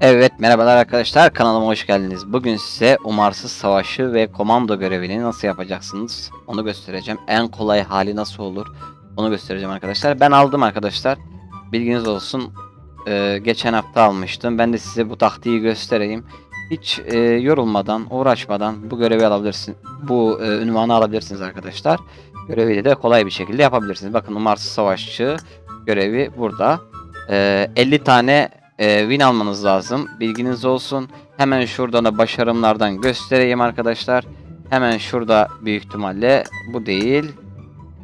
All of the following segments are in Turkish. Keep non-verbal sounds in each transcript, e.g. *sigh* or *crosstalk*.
Evet merhabalar arkadaşlar kanalıma hoş geldiniz. Bugün size umarsız savaşı ve komando görevini nasıl yapacaksınız onu göstereceğim. En kolay hali nasıl olur onu göstereceğim arkadaşlar. Ben aldım arkadaşlar. Bilginiz olsun. Ee, geçen hafta almıştım. Ben de size bu taktiği göstereyim. Hiç e, yorulmadan, uğraşmadan bu görevi alabilirsin. Bu e, ünvanı alabilirsiniz arkadaşlar. Görevi de kolay bir şekilde yapabilirsiniz. Bakın umarsız savaşçı görevi burada. Ee, 50 tane e, win almanız lazım. Bilginiz olsun. Hemen şuradan da başarımlardan göstereyim arkadaşlar. Hemen şurada büyük ihtimalle bu değil.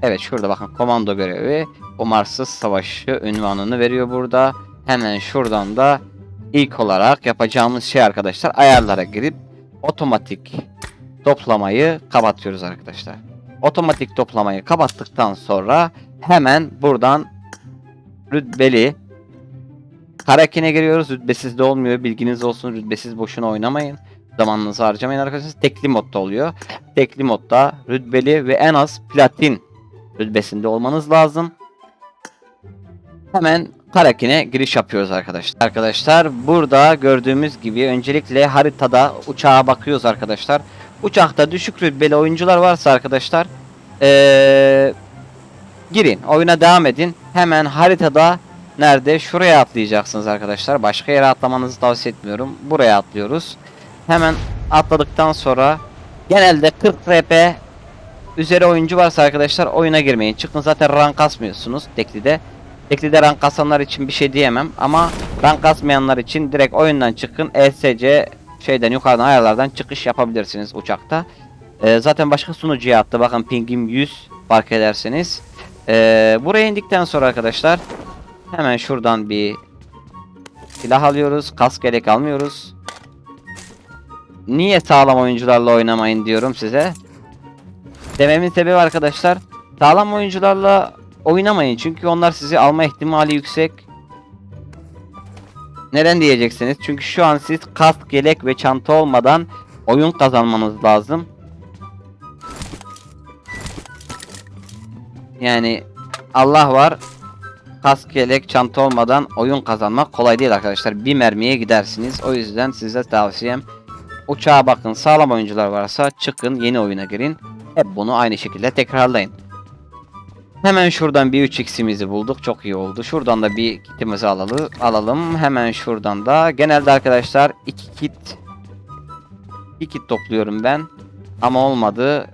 Evet şurada bakın komando görevi. Umarsız savaşçı ünvanını veriyor burada. Hemen şuradan da ilk olarak yapacağımız şey arkadaşlar ayarlara girip otomatik toplamayı kapatıyoruz arkadaşlar. Otomatik toplamayı kapattıktan sonra hemen buradan rütbeli Karakine giriyoruz. Rütbesiz de olmuyor. Bilginiz olsun. Rütbesiz boşuna oynamayın. Zamanınızı harcamayın arkadaşlar. Tekli modda oluyor. Tekli modda rütbeli ve en az platin rütbesinde olmanız lazım. Hemen Karakin'e giriş yapıyoruz arkadaşlar. Arkadaşlar burada gördüğümüz gibi öncelikle haritada uçağa bakıyoruz arkadaşlar. Uçakta düşük rütbeli oyuncular varsa arkadaşlar ee, girin oyuna devam edin. Hemen haritada Nerede? Şuraya atlayacaksınız arkadaşlar. Başka yere atlamanızı tavsiye etmiyorum. Buraya atlıyoruz. Hemen atladıktan sonra genelde 40 RP üzeri oyuncu varsa arkadaşlar oyuna girmeyin. Çıkın zaten rank kasmıyorsunuz Tekli'de. Tekli'de rank kasanlar için bir şey diyemem ama rank kasmayanlar için direkt oyundan çıkın. ESC şeyden yukarıdan ayarlardan çıkış yapabilirsiniz uçakta. Ee, zaten başka sunucuya attı. Bakın pingim 100 fark ederseniz. Ee, buraya indikten sonra arkadaşlar Hemen şuradan bir silah alıyoruz. Kask gerek almıyoruz. Niye sağlam oyuncularla oynamayın diyorum size. Dememin sebebi arkadaşlar. Sağlam oyuncularla oynamayın. Çünkü onlar sizi alma ihtimali yüksek. Neden diyeceksiniz? Çünkü şu an siz kask, yelek ve çanta olmadan oyun kazanmanız lazım. Yani Allah var kask, yelek, çanta olmadan oyun kazanmak kolay değil arkadaşlar. Bir mermiye gidersiniz. O yüzden size tavsiyem uçağa bakın. Sağlam oyuncular varsa çıkın yeni oyuna girin. Hep bunu aynı şekilde tekrarlayın. Hemen şuradan bir 3x'imizi bulduk. Çok iyi oldu. Şuradan da bir kitimizi alalım. Hemen şuradan da. Genelde arkadaşlar 2 kit 2 kit topluyorum ben. Ama olmadı.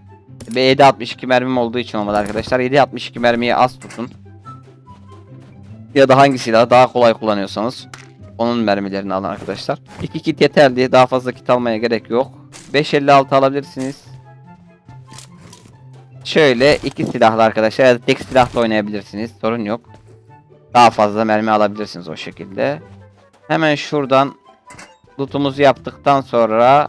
Ve 7.62 mermim olduğu için olmadı arkadaşlar. 7.62 mermiyi az tutun ya da hangi silahı daha kolay kullanıyorsanız onun mermilerini alın arkadaşlar. 2 kit yeterli. Daha fazla kit almaya gerek yok. 556 alabilirsiniz. Şöyle iki silahlı arkadaşlar ya da tek silahla oynayabilirsiniz. Sorun yok. Daha fazla mermi alabilirsiniz o şekilde. Hemen şuradan lootumuzu yaptıktan sonra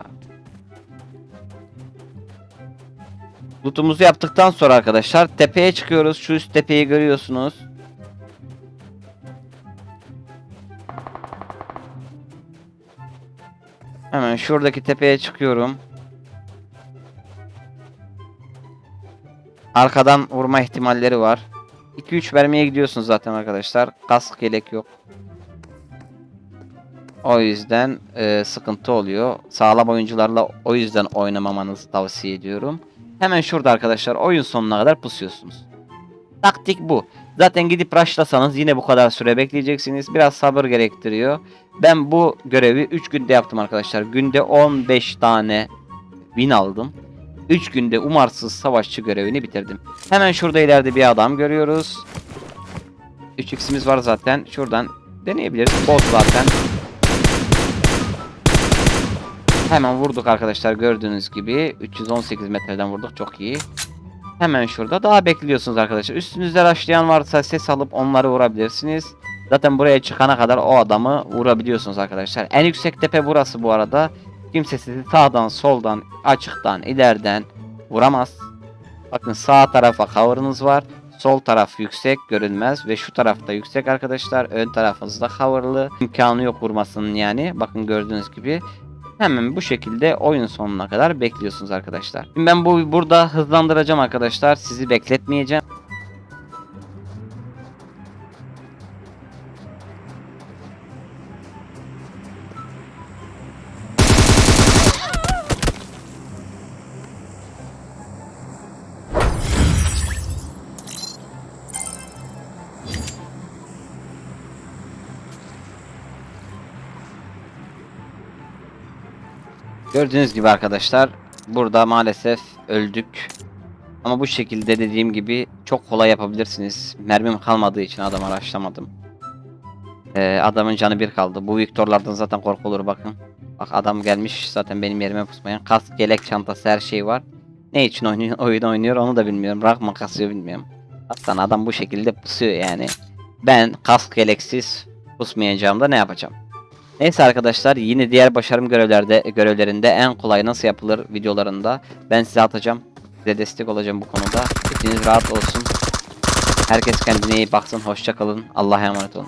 lootumuzu yaptıktan sonra arkadaşlar tepeye çıkıyoruz. Şu üst tepeyi görüyorsunuz. Hemen şuradaki tepeye çıkıyorum. Arkadan vurma ihtimalleri var. 2-3 vermeye gidiyorsunuz zaten arkadaşlar. Kask yelek yok. O yüzden e, sıkıntı oluyor. Sağlam oyuncularla o yüzden oynamamanızı tavsiye ediyorum. Hemen şurada arkadaşlar oyun sonuna kadar pusuyorsunuz. Taktik bu. Zaten gidip rushlasanız yine bu kadar süre bekleyeceksiniz. Biraz sabır gerektiriyor. Ben bu görevi 3 günde yaptım arkadaşlar. Günde 15 tane win aldım. 3 günde umarsız savaşçı görevini bitirdim. Hemen şurada ileride bir adam görüyoruz. 3x'imiz var zaten. Şuradan deneyebiliriz. Bot zaten. Hemen vurduk arkadaşlar gördüğünüz gibi. 318 metreden vurduk. Çok iyi. Hemen şurada daha bekliyorsunuz arkadaşlar. Üstünüzde raşlayan varsa ses alıp onları vurabilirsiniz. Zaten buraya çıkana kadar o adamı vurabiliyorsunuz arkadaşlar. En yüksek tepe burası bu arada. Kimse sizi sağdan, soldan, açıktan, ileriden vuramaz. Bakın sağ tarafa cover'ınız var. Sol taraf yüksek görünmez ve şu tarafta yüksek arkadaşlar. Ön tarafınızda cover'lı. İmkanı yok vurmasının yani. Bakın gördüğünüz gibi. Hemen bu şekilde oyun sonuna kadar bekliyorsunuz arkadaşlar. Şimdi ben bu burada hızlandıracağım arkadaşlar. Sizi bekletmeyeceğim. Gördüğünüz gibi arkadaşlar burada maalesef öldük. Ama bu şekilde dediğim gibi çok kolay yapabilirsiniz. Mermim kalmadığı için adamı araçlamadım. Ee, adamın canı bir kaldı. Bu Viktorlardan zaten korkulur bakın. Bak adam gelmiş zaten benim yerime pusmayan. Kask, yelek, çantası her şey var. Ne için oynuyor, *laughs* oyun oynuyor onu da bilmiyorum. Rakma kasıyor bilmiyorum. Aslında adam bu şekilde pusuyor yani. Ben kask yeleksiz pusmayacağım da ne yapacağım? Neyse arkadaşlar yine diğer başarım görevlerde görevlerinde en kolay nasıl yapılır videolarında ben size atacağım. Size destek olacağım bu konuda. İçiniz rahat olsun. Herkes kendine iyi baksın. Hoşça kalın. Allah'a emanet olun.